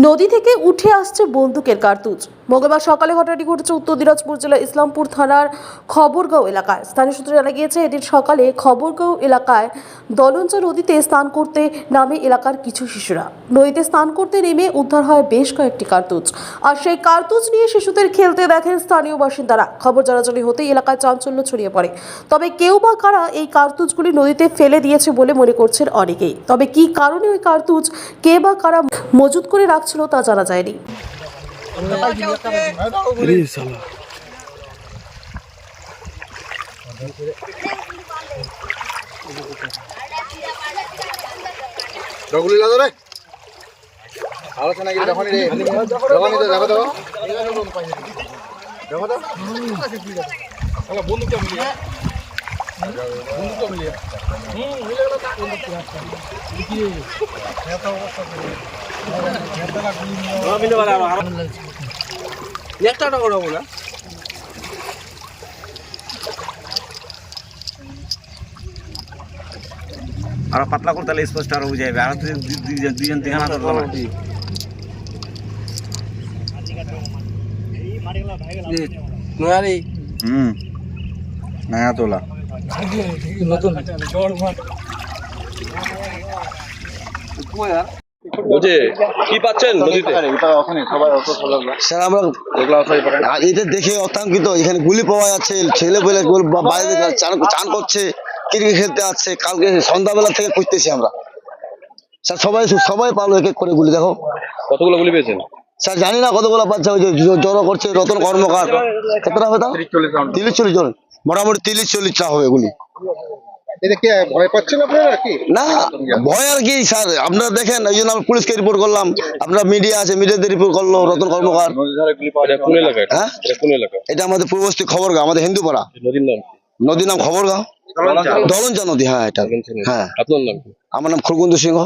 নদী থেকে উঠে আসছে বন্দুকের কার্তুজ। মঙ্গলবার সকালে ঘটনাটি ঘটেছে উত্তর দিনাজপুর জেলার ইসলামপুর থানার খবরগাঁও এলাকায়। স্থানীয় সূত্রে জানা গিয়েছে, এদিন সকালে খবরগাঁও এলাকায় দলঞ্চ নদীতে স্নান করতে নামে এলাকার কিছু শিশুরা। নদীতে স্নান করতে নেমে উদ্ধার হয় বেশ কয়েকটি কার্তুজ। আর সেই কার্তুজ নিয়ে শিশুদের খেলতে দেখেন স্থানীয় বাসিন্দারা। খবর জানাজানি হতেই এলাকায় চাঞ্চল্য ছড়িয়ে পড়ে। তবে কেউ বা কারা এই কার্তুজগুলি নদীতে ফেলে দিয়েছে বলে মনে করছেন অনেকেই। তবে কী কারণে ওই কার্তুজ, কে বা কারা মজুত করে রাখছিল তা জানা যায়নি। ডগুলি লাগো আলোচনা গিয়ে যখনই রে যখনই তো দেখো তো দেখো তো বন্ধুকে মিলিয়ে হুম মিলে গেল একটা করো না? আর পাতলা করতে তাহলে স্পষ্ট আরও বুঝাইবে আর দুই- দুই- দুইজন দুইজন দেখানা তো নয়ারি হুম। নয়া তোলা বুঝে কি পাচ্ছেন নদীতে? এটা ওখানে সবাই অত ভালো লাগবে স্যার আমরা এগুলো সবাই পারেন আর এটা দেখে অত্যাঙ্কিত। এখানে গুলি পাওয়া যাচ্ছে ছেলে পেলে বাইরে চান চান করছে ক্রিকেট খেলতে আসছে কালকে সন্ধ্যাবেলা থেকে খুঁজতেছি আমরা। স্যার সবাই সবাই পালো এক এক করে গুলি দেখো। কতগুলো গুলি পেয়েছেন? স্যার জানি না কতগুলো বাচ্চা ওই যে জড়ো করছে রতন কর্মকার। কতটা হবে তা তিরিশ চল্লিশ জন। মোটামুটি তিরিশ চল্লিশটা হবে গুলি। এটা কি ভয় পাচ্ছেন আপনারা কি? না ভয় আর কি স্যার। আপনারা দেখেন ওই জন্য পুলিশকে রিপোর্ট করলাম আপনার মিডিয়া আছে মিডিয়াতে রিপোর্ট করল রতন কর্মকার। এটা? হ্যাঁ? এটা আমাদের পূর্বস্থী খবরগাঁও আমাদের হিন্দুপাড়া। নদীর নাম কি? নদীর নাম খবরগাঁও দলঞ্চা নদী হ্যাঁ এটা। হ্যাঁ। আপনার নাম আমার নাম খুরগুন্দ সিংহ।